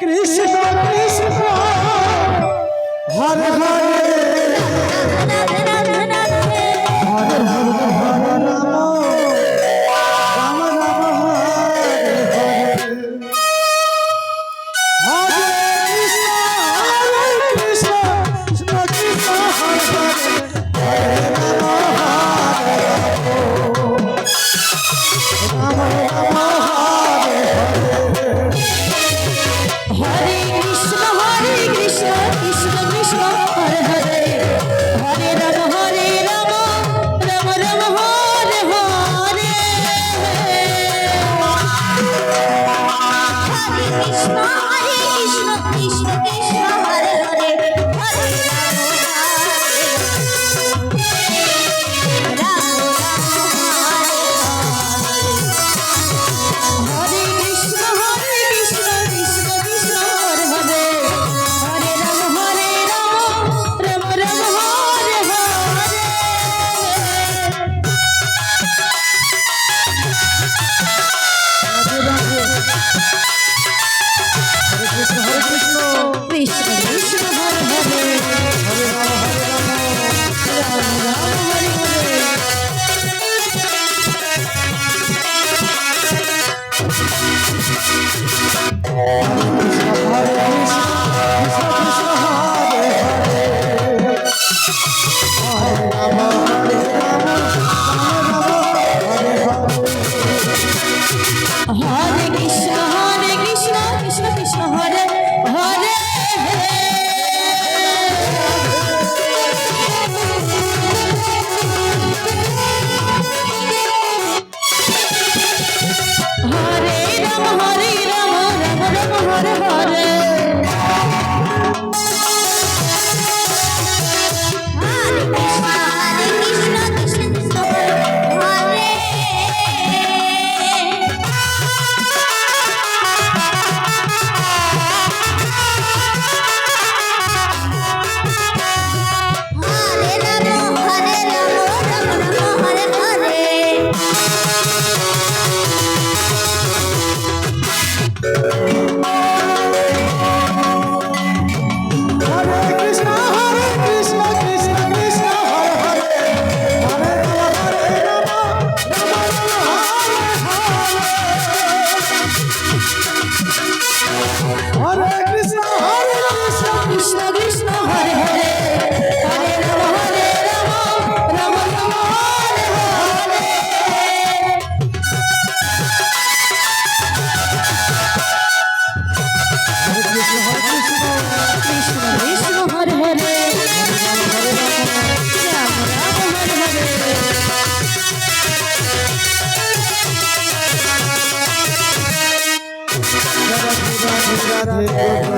Krishna Krishna. Hare Hare Thank you. Krishna Krishna Hare Hare Hare Ram Hare Hare Hare Hare Hallelujah.